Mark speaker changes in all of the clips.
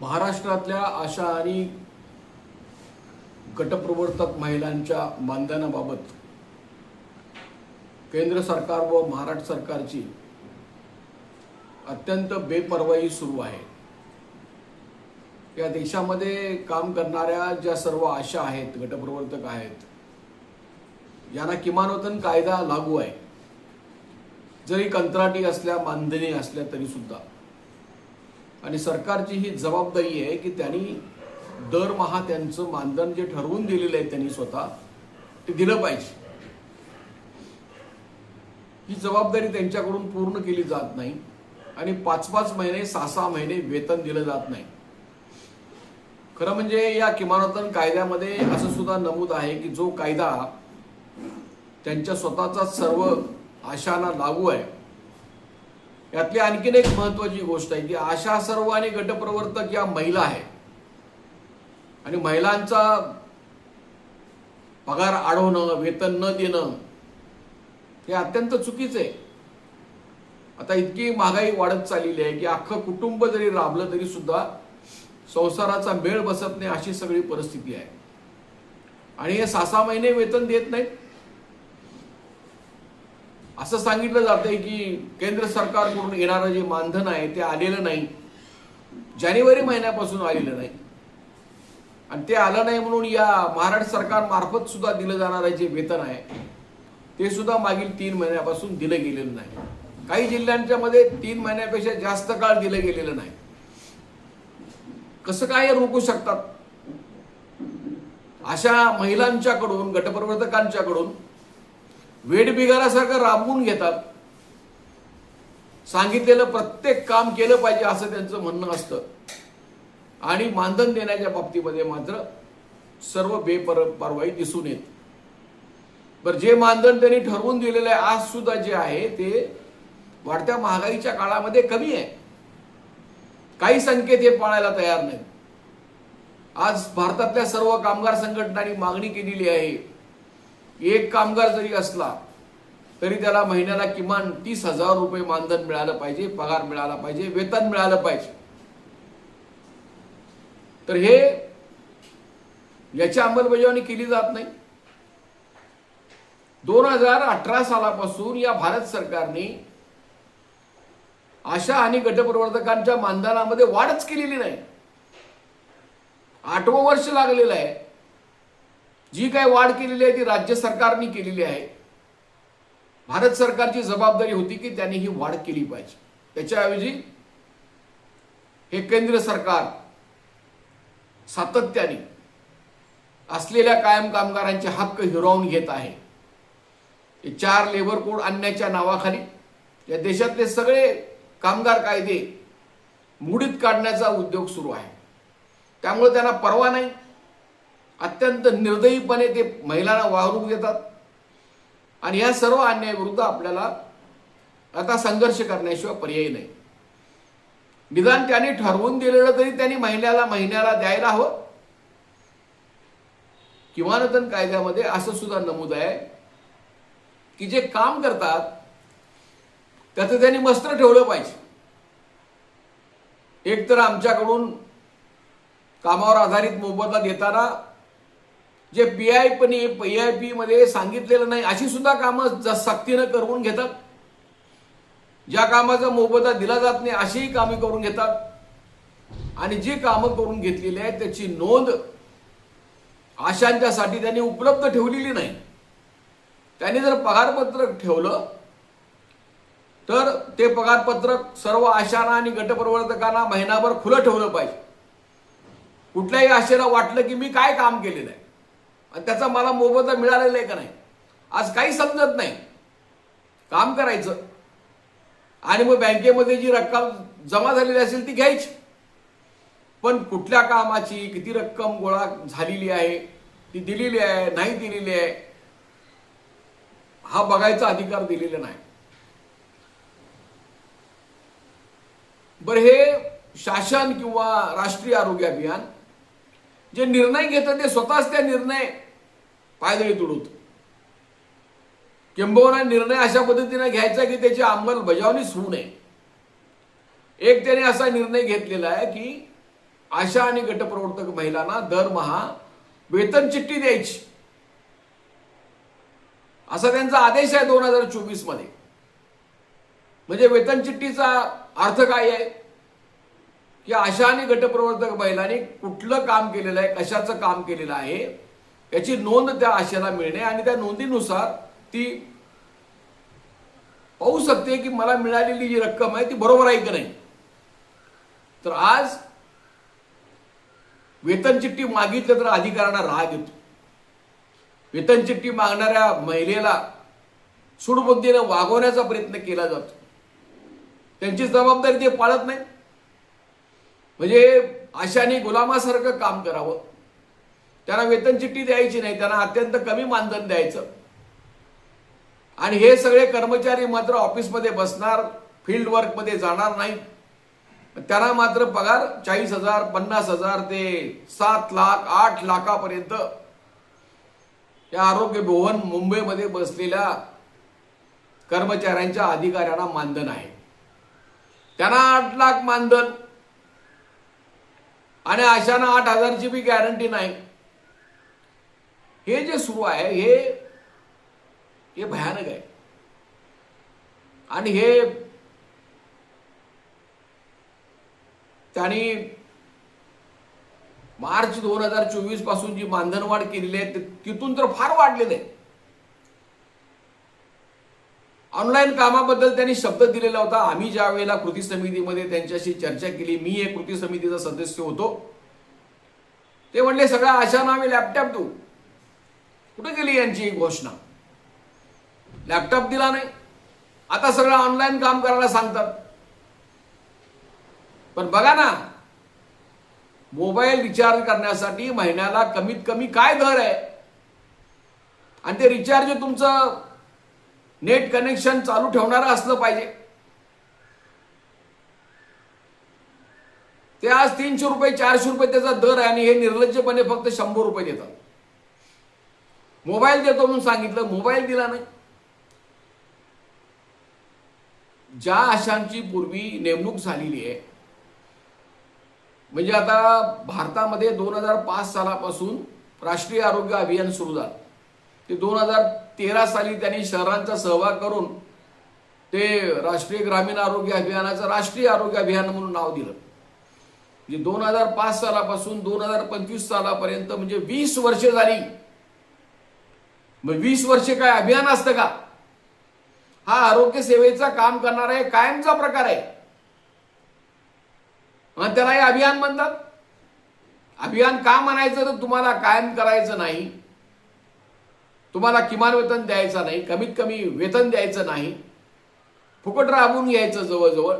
Speaker 1: महाराष्ट्रातल्या आशा आणि गटप्रवर्तक महिलांच्या मानधनाबाबत केंद्र सरकार व महाराष्ट्र सरकारची अत्यंत बेपर्वाई सुरू आहे. या देशामध्ये काम करणाऱ्या ज्या सर्व आशा आहेत गटप्रवर्तक आहेत यांना किमानवतन कायदा लागू आहे. जरी कंत्राटी असल्या मानधनी असल्या तरी सुद्धा आणि सरकारची ही जबाबदारी आहे की त्यांनी दरमहा त्यांचं मानधन जे ठरवून दिलेलं आहे त्यांनी स्वतः ते दिलं पाहिजे. ही जबाबदारी त्यांच्याकडून पूर्ण केली जात नाही आणि पाच पाच महिने सहा सहा महिने वेतन दिलं जात नाही. खरं म्हणजे या किमानोत्तन कायद्यामध्ये असं सुद्धा नमूद आहे की जो कायदा त्यांच्या स्वतःचा सर्व आशांना लागू आहे यातली आणखीन एक महत्वाची गोष्ट आहे की आशा सर्व आणि गटप्रवर्तक या महिला आहेत. आणि महिलांचा पगार अडवणं वेतन न देणं हे अत्यंत चुकीचं आहे. आता इतकी महागाई वाढत चाललेली आहे की अख्खं कुटुंब जरी राबलं तरी सुद्धा संसाराचा मेळ बसत नाही अशी सगळी परिस्थिती आहे. आणि हे सहा सहा महिने वेतन देत नाहीत. असं सांगितलं जातंय की केंद्र सरकारकडून येणारं जे मानधन आहे ते आलेलं नाही. जानेवारी महिन्यापासून आलेलं नाही. आणि ते आलं नाही म्हणून या महाराष्ट्र सरकार मार्फत सुद्धा दिलं जाणारं जे वेतन आहे ते सुद्धा मागील तीन महिन्यापासून दिलं गेलेलं नाही. काही जिल्ह्यांच्या मध्ये तीन महिन्यापेक्षा जास्त काळ दिलं गेलेलं नाही. कसं काय रोखू शकतात? अशा महिलांच्याकडून गटप्रवर्तकांच्याकडून वेडबिगारासारखं राबवून घेतात. सांगितलेलं प्रत्येक काम केलं पाहिजे असं त्यांचं म्हणणं असतं. आणि मानधन देण्याच्या बाबतीमध्ये मात्र सर्व बेपर दिसून येत. बरं जे मानधन त्यांनी ठरवून दिलेलं आहे आज सुद्धा जे आहे ते वाढत्या महागाईच्या काळामध्ये कमी आहे. काही संकेत हे पाळायला तयार नाही आज भारतातल्या सर्व कामगार संघटनांनी मागणी केलेली आहे एक कामगार जरी असला तरी त्याला महिन्याला किमान तीस हजार रुपये मानधन मिळालं पाहिजे पगार मिळाला पाहिजे वेतन मिळालं पाहिजे. तर हे याची अंमलबजावणी केली जात नाही. दोन हजार अठरा सालापासून या भारत सरकारने आशा आणि गटप्रवर्तकांच्या मानधनामध्ये वाढच केलेली नाही. आठवं वर्ष लागलेलं आहे. जी काही वाढ केलेली आहे ती राज्य सरकारने केलेली आहे. भारत सरकारची जबाबदारी होती की त्यांनी ही वाढ केली पाहिजे. त्याच्याऐवजी हे केंद्र सरकार सातत्याने असलेल्या कायम कामगारांचे हक्क हिरावून घेत आहे. हे चार लेबर कोड आणण्याच्या नावाखाली या देशातले सगळे कामगार कायदे मुडीत काढण्याचा उद्योग सुरू आहे. त्यामुळे त्यांना परवा नाही. अत्यंत निर्दयीपणे ते महिलांना वागणूक देतात. आणि या सर्व अन्यायाविरुद्ध आपल्याला आता संघर्ष करण्याशिवाय पर्याय नाही. निदान त्यांनी ठरवून दिलेलं तरी त्यांनी महिन्याला महिन्याला द्यायला हवं. किमानतन कायद्यामध्ये असं सुद्धा नमूद आहे की जे काम करतात त्याचं त्यांनी मस्त्र ठेवलं पाहिजे. एक तर आमच्याकडून कामावर आधारित मोबदला देताना जे P I P P I P मध्ये सांगितलेलं नाही अशी सुद्धा कामं ज- सक्तीनं करून घेतात. ज्या कामाचा मोबदला दिला जात नाही अशीही कामे करून घेतात. आणि जी कामं करून घेतलेली आहेत त्याची नोंद आशांच्यासाठी त्यांनी उपलब्ध ठेवलेली नाही. त्यांनी जर पगारपत्रक ठेवलं तर ते पगारपत्रक सर्व आशांना आणि गटप्रवर्तकांना महिनाभर खुलं ठेवलं पाहिजे. कुठल्याही आशेला वाटलं की मी काय काम केलेलं आहे आणि त्याचा मला मोबदला मिळालेला आहे का नाही? आज काही समजत नाही. काम करायचं. आणि मग बँकेमध्ये जी रक्कम जमा झालेली असेल ती घ्यायची. पण कुठल्या कामाची किती रक्कम गोळा झालेली आहे ती दिलेली आहे नाही दिलेली आहे हा बघायचा अधिकार दिलेला नाही. बरं हे शासन किंवा राष्ट्रीय आरोग्य अभियान जे निर्णय घेतं ते स्वतःच त्या निर्णय पायदळी तुडूत. किंबहुना निर्णय अशा पद्धतीने घ्यायचा की त्याची अंमलबजावणीच होऊ नये. एक त्याने असा निर्णय घेतलेला आहे की आशा आणि गटप्रवर्तक महिलांना दरमहा वेतन चिठ्ठी द्यायची. असा त्यांचा आदेश आहे दोन हजार चोवीसमध्ये. म्हणजे वेतन चिठ्ठीचा अर्थ काय आहे? की आशा आणि गटप्रवर्तक महिलांनी कुठलं काम केलेलं आहे? कशाचं काम केलेलं आहे? याची नोंद त्या आशेला मिळणे आणि त्या नोंदीनुसार ती पाहू शकते की मला मिळालेली जी रक्कम आहे ती बरोबर आहे की नाही. तर आज वेतन चिठ्ठी मागितलं तर अधिकाऱ्यांना राग येतो. वेतन चिठ्ठी मागणाऱ्या महिलेला सुडबुद्धीनं वागवण्याचा प्रयत्न केला जातो. त्यांची जबाबदारी ते पाळत नाही. म्हणजे आशाने गुलामासारखं काम करावं. त्यांना वेतन चिठ्ठी द्यायची नाही त्यांना अत्यंत कमी मानधन द्यायचं. आणि हे सगळे कर्मचारी मात्र ऑफिसमध्ये बसणार फील्ड वर्कमध्ये जाणार नाही. त्यांना मात्र पगार चाळीस हजार पन्नास हजार ते सात लाख आठ लाखापर्यंत या आरोग्य भवन मुंबईमध्ये बसलेल्या कर्मचाऱ्यांच्या अधिकाऱ्यांना मानधन आहे. त्यांना आठ लाख मानधन. आणि अशांना आठ हजारची बी गॅरंटी नाही. हे जे सुरू आहे हे हे भयानक आहे. आणि हे त्यांनी मार्च दोन हजार चोवीसपासून जी मानधनवाढ केलेली आहे तिथून तर फार वाढलेलं आहे ऑनलाईन कामाबद्दल त्यांनी शब्द दिलेला होता. आम्ही ज्या वेळेला कृती समितीमध्ये त्यांच्याशी चर्चा केली मी एक कृती समितीचा सदस्य होतो. ते म्हणले सगळ्या आशा नावे लॅपटॉप देऊ. कुठे गेली यांची घोषणा? लॅपटॉप दिला नाही. आता सगळं ऑनलाईन काम करायला सांगतात. पण बघा ना मोबाईल रिचार्ज करण्यासाठी महिन्याला कमीत कमी काय दर आहे? आणि ते रिचार्ज तुमचं नेट कनेक्शन चालू ठेवणारं असलं पाहिजे. ते आज तीनशे रुपये चारशे रुपये त्याचा दर आहे आणि हे निर्लज्जपणे फक्त शंभर रुपये देतात. मोबाईल देतो म्हणून सांगितलं मोबाईल दिला नाही. ज्या आशांची पूर्वी नेमणूक झालेली आहे म्हणजे आता भारतामध्ये दोन हजार पाच सालापासून राष्ट्रीय आरोग्य अभियान सुरू झालं. ते दोन हजार तेरा साली त्यांनी शहरांचा सहभाग करून ते राष्ट्रीय ग्रामीण आरोग्य अभियानाचं राष्ट्रीय आरोग्य अभियान म्हणून नाव दिलं. म्हणजे दोन हजार पाच सालापासून दोन हजार पंचवीस सालापर्यंत म्हणजे वीस वर्षे झाली मग वीस वर्षे काय अभियान असतं का? हा आरोग्य सेवेचा काम करणारा एक कायमचा प्रकार आहे. त्याला हे अभियान म्हणतात. अभियान का म्हणायचं तर तुम्हाला कायम करायचं नाही. तुम्हाला किमान वेतन द्यायचं नाही कमीत कमी वेतन द्यायचं नाही. फुकट राबवून घ्यायचं जवळजवळ.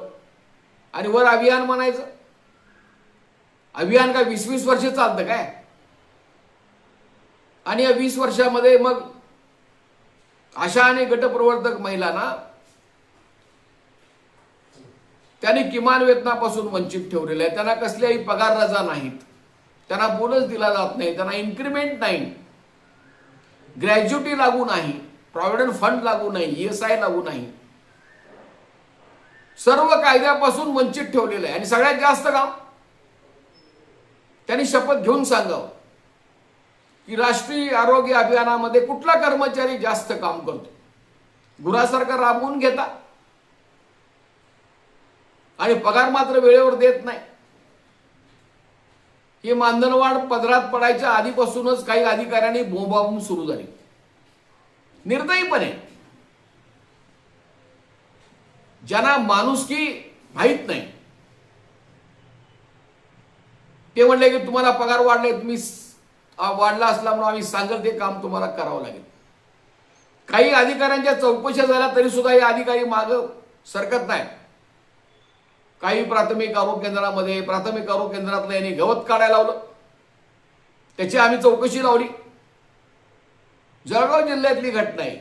Speaker 1: आणि वर अभियान म्हणायचं. अभियान काय वीस वीस वर्ष चालतं काय? आणि या वीस वर्षामध्ये मग आशा आणि गटप्रवर्तक महिलांना त्यांनी किमान वेतनापासून वंचित ठेवलेलं आहे. त्यांना कसल्याही पगार रजा नाहीत. त्यांना बोनस दिला जात नाही. त्यांना इन्क्रिमेंट नाही. ग्रॅज्युटी लागू नाही. प्रॉव्हिडंट फंड लागू नाही. ईएसआय लागू नाही. सर्व कायद्यापासून वंचित ठेवलेलं आहे. आणि सगळ्यात जास्त काम त्यांनी शपथ घेऊन सांगावं. की राष्ट्रीय आरोग्य अभियानामध्ये कुठला कर्मचारी जास्त काम करतो? गुरासारखा राबवून घेता. आणि पगार मात्र वेळेवर देत नाही. ही मानधनवाढ पदरात पडायच्या आधीपासूनच काही अधिकाऱ्यांनी बोंबाबूम सुरू झाली. निर्दयीपणे. ज्यांना माणुसकी माहीत नाही. ते म्हणले की तुम्हाला पगार वाढले तुम्ही वाढला असला म्हणून आम्ही सांगेल ते काम तुम्हाला करावं लागेल. काही अधिकाऱ्यांच्या चौकशा झाल्या तरी सुद्धा हे अधिकारी माग सरकत नाही. काही प्राथमिक आरोग्य केंद्रामध्ये प्राथमिक आरोग्य केंद्रातलं यांनी गवत काढायला लावलं. त्याची आम्ही चौकशी लावली. जळगाव जिल्ह्यातली घटना आहे.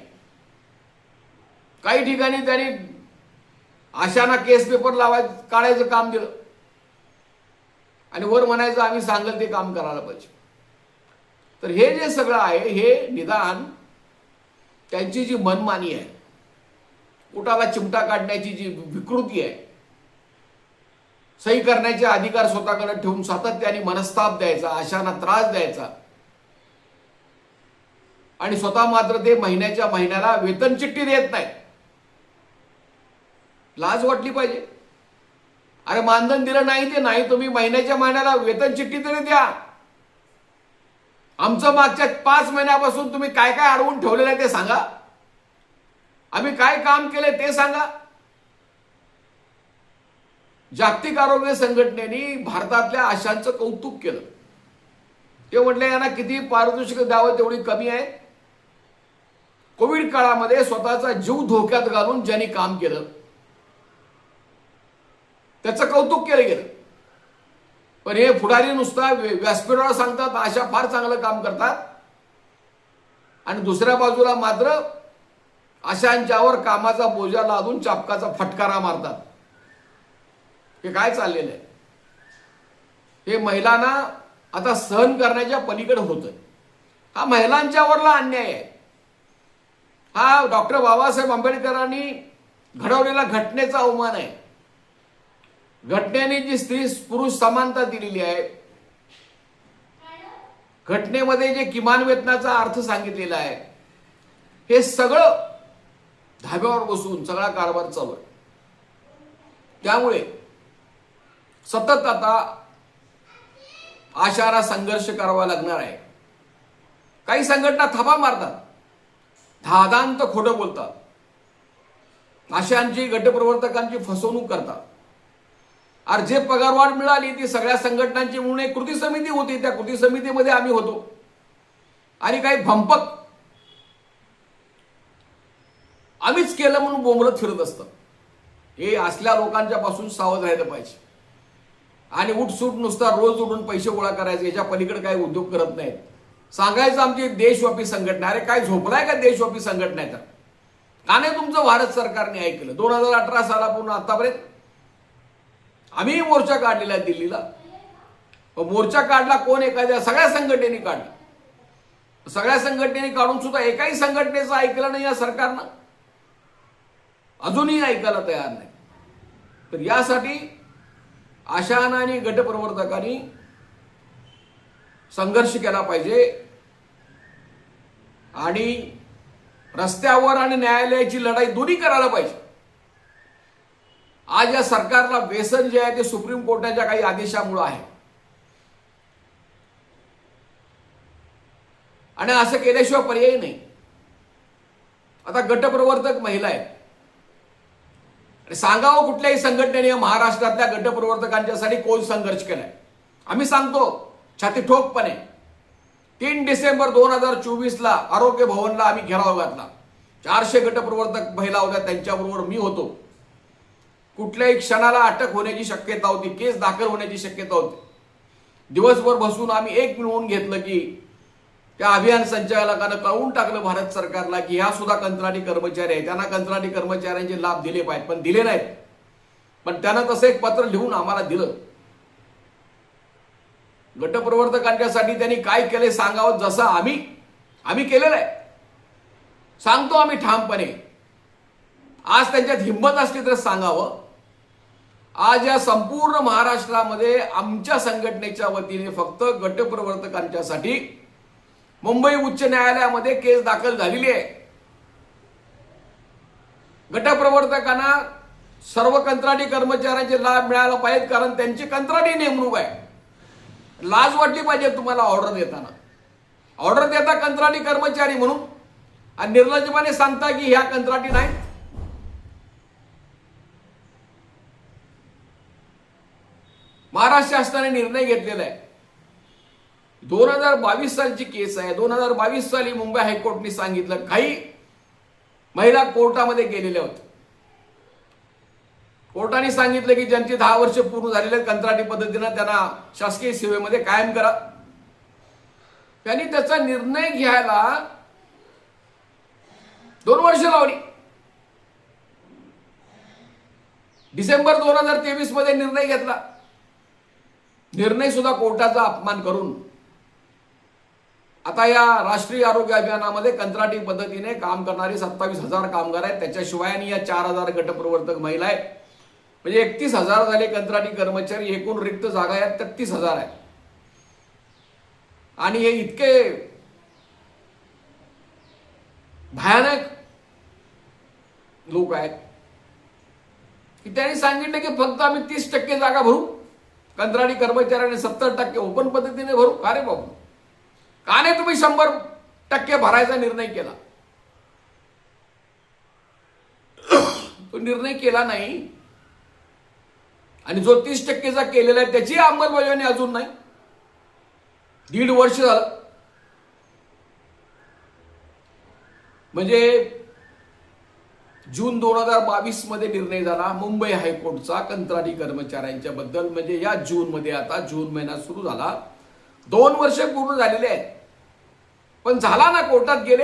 Speaker 1: काही ठिकाणी त्यांनी आशाना केस पेपर लावाय काढायचं काम दिलं. आणि वर म्हणायचं आम्ही सांगेल ते काम करायला पाहिजे. तर हे जे सगळं आहे हे निदान त्यांची जी मनमानी आहे पोटाला चिमटा काढण्याची जी विकृती आहे सही करण्याचे अधिकार स्वतःकडे ठेवून सातत्याने मनस्ताप द्यायचा आशांना त्रास द्यायचा आणि स्वतः मात्र ते महिन्याच्या महिन्याला वेतन चिठ्ठी देत नाही लाज वाटली पाहिजे. अरे मानधन दिलं नाही ते नाही तुम्ही महिन्याच्या महिन्याला वेतन चिठ्ठी तरी द्या. आमचं मागच्या पाच महिन्यापासून तुम्ही काय काय अडवून ठेवलेलं आहे ते सांगा. आम्ही काय काम केले ते सांगा. जागतिक आरोग्य संघटनेने भारतातल्या आशांचं कौतुक केलं. ते म्हटले यांना किती पारितोषिक द्यावं तेवढी कमी आहे. कोविड काळामध्ये स्वतःचा जीव धोक्यात घालून ज्यांनी काम केलं त्याचं कौतुक केलं गेलं. पण हे पुढारी नुसता व्यासपीठावर सांगतात अशा फार चांगलं काम करतात. आणि दुसऱ्या बाजूला मात्र अशांच्यावर कामाचा बोजा लादून चापकाचा फटकारा मारतात. हे काय चाललेलं आहे? हे महिलांना आता सहन करण्याच्या पलीकडे होतं हा महिलांच्यावरला अन्याय आहे. हा डॉक्टर बाबासाहेब आंबेडकरांनी घडवलेला घटनेचा अवमान आहे. घटनेने जी स्त्री पुरुष समानता दिलेली आहे घटनेमध्ये जे किमान वेतनाचा अर्थ सांगितलेला आहे हे सगळं धाब्यावर बसून सगळा कारभार चालू आहे. त्यामुळे सतत आता आशारा संघर्ष करावा लागणार आहे. काही संघटना थापा मारतात धादांत खोटं बोलतात आशांची गटप्रवर्तकांची फसवणूक करतात. अरे जे पगारवाढ मिळाली ती सगळ्या संघटनांची म्हणून एक कृती समिती होती. त्या कृती समितीमध्ये आम्ही होतो. आणि काही भंपक आम्हीच केलं म्हणून बोंबलत फिरत असतं. हे असल्या लोकांच्या पासून सावध राहिलं पाहिजे. आणि उठसूट नुसता रोज उडून पैसे गोळा करायचे याच्या पलीकडे काही उद्योग करत नाहीत. सांगायचं आमची देशव्यापी संघटना अरे काय झोपलाय का देशव्यापी संघटना आहे तर का नाही तुमचं भारत सरकारने ऐकलं? दोन हजार अठरा सालापूर्वी आतापर्यंत आम्ही मोर्चा काढलेला आहे दिल्लीला. मोर्चा काढला कोण एखाद्या सगळ्या संघटनेने काढला. सगळ्या संघटनेने काढून सुद्धा एकाही संघटनेचं ऐकलं नाही या सरकारनं. अजूनही ऐकायला तयार नाही. तर यासाठी आशाना आणि गटप्रवर्तकांनी संघर्ष केला पाहिजे. आणि रस्त्यावर आणि न्यायालयाची लढाई दोन्ही करायला पाहिजे. आज या सरकारला व्यसन जे आहे ते सुप्रीम कोर्टाच्या काही आदेशामुळे आहे. आणि असं केल्याशिवाय पर्याय नाही. आता गटप्रवर्तक महिला आहे आणि सांगावं कुठल्याही संघटनेने महाराष्ट्रातल्या गटप्रवर्तकांच्यासाठी कोण संघर्ष केलाय? आम्ही सांगतो छाती ठोकपणे तीन डिसेंबर दोन हजार चोवीसला आरोग्य भवनला आम्ही घेराव घातला. चारशे गटप्रवर्तक महिला होत्या त्यांच्याबरोबर मी होतो. कुठल्याही क्षणाला अटक होण्याची शक्यता होती केस दाखल होण्याची शक्यता होती. दिवसभर बसून आम्ही एक मिळवून घेतलं की त्या अभियान संचालकानं कळवून टाकलं भारत सरकारला की ह्या सुद्धा कंत्राटी कर्मचारी आहेत. त्यांना कंत्राटी कर्मचाऱ्यांचे लाभ दिले पाहिजेत पण दिले नाहीत. पण त्यानं तसं एक पत्र लिहून आम्हाला दिलं. गटप्रवर्तकांच्यासाठी त्यांनी काय केले सांगावं जसं आम्ही आम्ही केलेलं आहे. सांगतो आम्ही ठामपणे. आज त्यांच्यात हिंमत असली तर सांगावं. आज या संपूर्ण महाराष्ट्रामध्ये आमच्या संघटनेच्या वतीने फक्त गटप्रवर्तकांच्यासाठी मुंबई उच्च न्यायालयामध्ये केस दाखल झालेली आहे. गटप्रवर्तकांना सर्व कंत्राटी कर्मचाऱ्यांचे लाभ मिळाला पाहिजेत कारण त्यांची कंत्राटी नेमणूक आहे. लाज वाटली पाहिजे तुम्हाला ऑर्डर देताना. ऑर्डर देता कंत्राटी कर्मचारी म्हणून. आणि निर्लज्जपणे सांगता की ह्या कंत्राटी नाही महाराष्ट्र शासनाने निर्णय घेतलेला आहे. दोन हजार बावीस सालची केस आहे. दोन हजार बावीस साली मुंबई हायकोर्टने सांगितलं. काही महिला कोर्टामध्ये गेलेल्या होत्या. कोर्टाने सांगितलं की ज्यांची दहा वर्ष पूर्ण झालेले कंत्राटी पद्धतीनं त्यांना शासकीय सेवेमध्ये कायम करा. त्यांनी त्याचा निर्णय घ्यायला दोन वर्ष लावली. डिसेंबर दोन हजार तेवीसमध्ये निर्णय घेतला. निर्णय सुद्धा कोर्टाचा अपमान करून. आता या राष्ट्रीय आरोग्य अभियानामध्ये कंत्राटी पद्धतीने काम करणारे सत्तावीस हजार कामगार आहेत. त्याच्याशिवाय आणि या चार हजार गटप्रवर्तक महिला आहेत. म्हणजे एकतीस हजार झाले कंत्राटी कर्मचारी एकूण रिक्त जागा आहेत तेहतीस हजार आहे आणि हे इतके भयानक लोक आहेत. की त्यांनी सांगितलं की फक्त आम्ही तीस टक्के जागा भरू. कंत्राटी कर्मचाऱ्याने सत्तर टक्के ओपन पद्धतीने भरू? का रे बाबू? का नाही तुम्ही शंभर टक्के भरायचा निर्णय केला? तो निर्णय केला नाही. आणि जो तीस टक्केचा केलेला आहे त्याची अंमलबजावणी अजून नाही. दीड वर्ष झालं. म्हणजे जून दोन हजार बावीसमध्ये निर्णय झाला मुंबई हायकोर्टचा कंत्राटी कर्मचाऱ्यांच्या बद्दल. म्हणजे या जून मध्ये आता जून महिना सुरू झाला. दोन वर्ष पूर्ण झालेले आहेत. पण झाला ना कोर्टात गेले.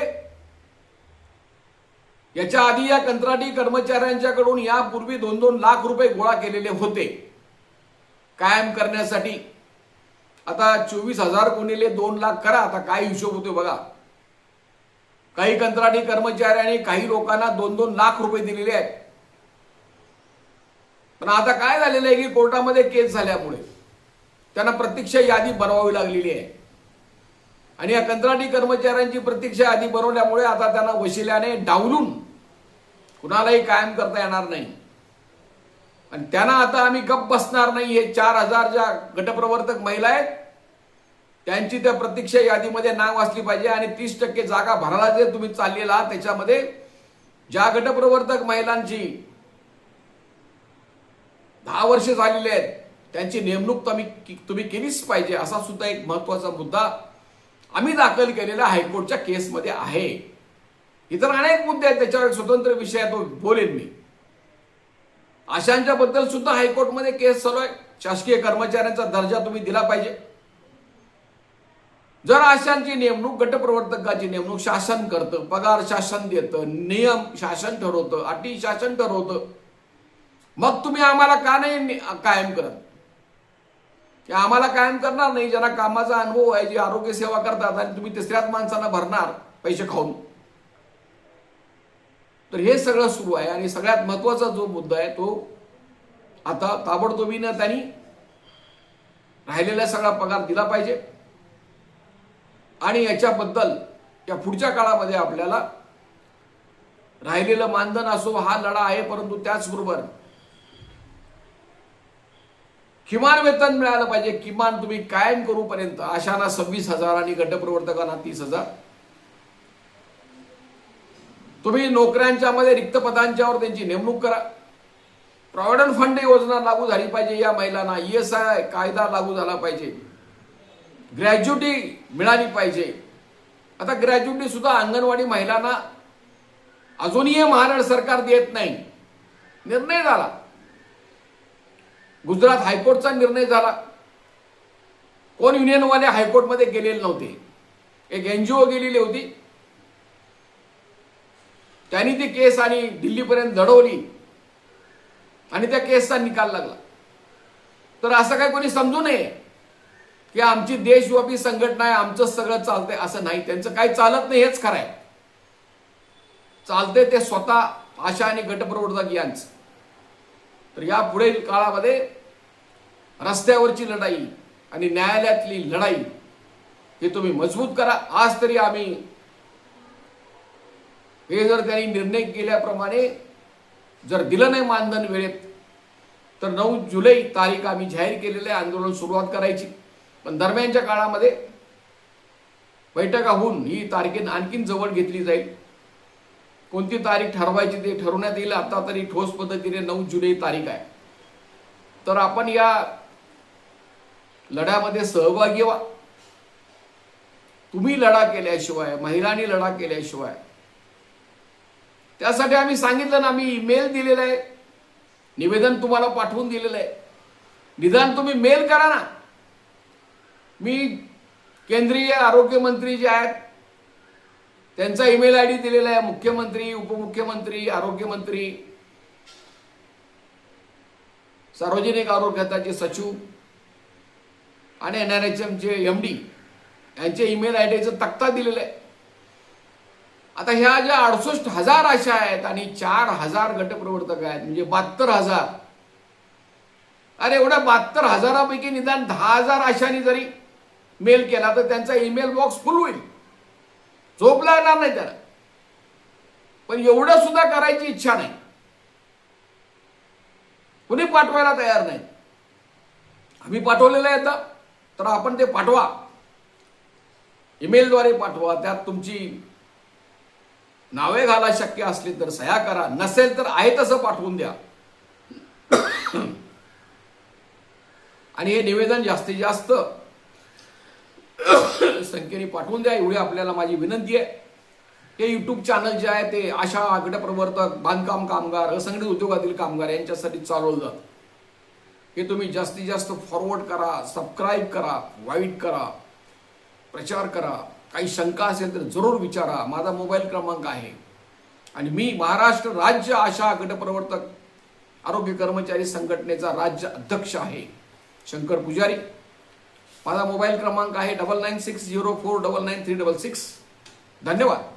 Speaker 1: याच्या आधी या कंत्राटी कर्मचाऱ्यांच्याकडून यापूर्वी दोन दोन लाख रुपये गोळा केलेले होते. कायम करण्यासाठी. आता चोवीस हजार गुणिले दोन लाख करा. आता काय हिशोब होतो बघा. काही कंत्राटी कर्मचाऱ्यांनी काही लोकांना दोन दोन लाख रुपये दिलेले आहेत. पण आता काय झालेलं आहे की कोर्टामध्ये केस झाल्यामुळे त्यांना प्रतीक्षा यादी बनवावी लागलेली आहे. आणि या कंत्राटी कर्मचाऱ्यांची प्रतीक्षा यादी बनवल्यामुळे आता त्यांना वशिल्याने डावलून कुणालाही कायम करता येणार नाही. आणि त्यांना आता आम्ही गप बसणार नाही. हे चार हजार ज्या गटप्रवर्तक महिला आहेत. त्यांची त्या प्रतीक्षा यादीमध्ये नाव असली पाहिजे आणि तीस टक्के जागा भरायला जे तुम्ही चाललेला त्याच्यामध्ये ज्या गटप्रवर्तक महिलांची दहा वर्ष झालेली आहेत त्यांची नेमणूक तुम्ही तुम्ही केलीच पाहिजे असा सुद्धा एक महत्त्वाचा मुद्दा आम्ही दाखल केलेला हायकोर्टच्या केसमध्ये आहे. इतर अनेक मुद्दे आहेत त्याच्यावर एक स्वतंत्र विषय आहे तो बोलेन मी. आशांच्या बद्दल सुद्धा हायकोर्टमध्ये केस चालू आहे. शासकीय कर्मचाऱ्यांचा दर्जा तुम्ही दिला पाहिजे. जर अशांची नेमणूक गटप्रवर्तकाची नेमणूक शासन करतं पगार शासन देतं नियम शासन ठरवतं अटी शासन ठरवतं मग तुम्ही आम्हाला का नाही कायम करत? की आम्हाला कायम करणार नाही. ज्यांना कामाचा अनुभव आहे जे आरोग्य सेवा करतात आणि तुम्ही तिसऱ्याच माणसांना भरणार पैसे खाऊन. तर हे सगळं सुरू आहे आणि सगळ्यात महत्त्वाचा जो मुद्दा आहे तो आता ताबडतोबीनं त्यांनी राहिलेला सगळा पगार दिला पाहिजे. आणि याच्याबद्दल या पुढच्या काळामध्ये आपल्याला राहिलेलं मानधन असो हा लढा आहे परंतु त्याचबरोबर किमान वेतन मिळालं पाहिजे. किमान तुम्ही कायम करूपर्यंत आशाना सव्वीस हजार आणि गटप्रवर्तकांना तीस हजार. तुम्ही नोकऱ्यांच्या मध्ये रिक्त पदांच्यावर त्यांची नेमणूक करा. प्रॉव्हिडंट फंड योजना लागू झाली पाहिजे या महिलांना. ई एस आय कायदा लागू झाला पाहिजे. ग्रॅज्युटी मिळाली पाहिजे. आता ग्रॅज्युटी सुद्धा अंगणवाडी महिलांना अजूनही महाराष्ट्र सरकार देत नाही. निर्णय झाला. गुजरात हायकोर्टचा निर्णय झाला. कोण युनियनवाले हायकोर्टमध्ये गेलेले नव्हते. एक एनजीओ गेलेली होती. त्यांनी ती केस आणि दिल्लीपर्यंत लढवली आणि त्या केसचा निकाल लागला. तर असं काय कोणी समजू नये. की आमची देशव्यापी संघटना आहे आमचं सगळं चालतंय असं नाही. त्यांचं काही चालत नाही हेच खरं आहे. चालते ते स्वतः आशा आणि गटप्रवर्धक यांचं. तर या पुढील काळामध्ये रस्त्यावरची लढाई आणि न्यायालयातली लढाई हे तुम्ही मजबूत करा. आज तरी आम्ही हे जर त्यांनी निर्णय केल्याप्रमाणे जर दिलं नाही मानधन वेळेत तर नऊ जुलै तारीख आम्ही जाहीर केलेलं आहे आंदोलन सुरुवात करायची. पण दरम्यानच्या काळामध्ये बैठका होऊन ही तारखेन आणखीन जवळ घेतली जाईल. कोणती तारीख ठरवायची ते ठरवण्यात येईल. आता तरी ठोस पद्धतीने नऊ जुलै तारीख आहे. तर आपण या लढ्यामध्ये सहभागी व्हा. तुम्ही लढा केल्याशिवाय महिलांनी लढा केल्याशिवाय. त्यासाठी आम्ही सांगितलं ना आम्ही ईमेल दिलेला आहे. निवेदन तुम्हाला पाठवून दिलेलं आहे. निदान तुम्ही मेल करा ना. मी केंद्रीय आरोग्यमंत्री जे आहेत त्यांचा ईमेल आय डी दिलेला आहे मुख्यमंत्री उपमुख्यमंत्री आरोग्यमंत्री सार्वजनिक आरोग्य खात्याचे सचिव आणि एन आर एच एमचे एम डी यांच्या ईमेल आय डीचा तक्ता दिलेला आहे. आता ह्या ज्या अडुसष्ट हजार आशा आहेत आणि चार हजार गटप्रवर्तक आहेत म्हणजे बहात्तर हजार. अरे एवढ्या बहात्तर हजारापैकी निदान दहा हजार आशांनी जरी मेल केला तर त्यांचा ईमेल बॉक्स फुल होईल. झोप लागणार नाही त्याला. पण एवढं सुद्धा करायची इच्छा नाही. कुणी पाठवायला तयार नाही. आम्ही पाठवलेलं आहे तर आपण ते पाठवा. ईमेलद्वारे पाठवा. त्यात तुमची नावे घाला शक्य असली तर सह्या करा. नसेल तर आहे तसं पाठवून द्या. आणि हे निवेदन जास्तीत जास्त संख्येने पाठवून द्या. एवढी आपल्याला माझी विनंती आहे. हे यूट्यूब चॅनल जे आहे ते आशा गटप्रवर्तक बांधकाम कामगार असंघटित उद्योगातील कामगार यांच्यासाठी चालवलं. जातं हे तुम्ही जास्तीत जास्त फॉरवर्ड करा सबस्क्राईब करा वाईट करा प्रचार करा. काही शंका असेल तर जरूर विचारा. माझा मोबाईल क्रमांक आहे. आणि मी महाराष्ट्र राज्य आशा गटप्रवर्तक आरोग्य कर्मचारी संघटनेचा राज्य अध्यक्ष आहे. शंकर पुजारी. माझा मोबाईल क्रमांक आहे double nine six zero four double nine three double six. धन्यवाद.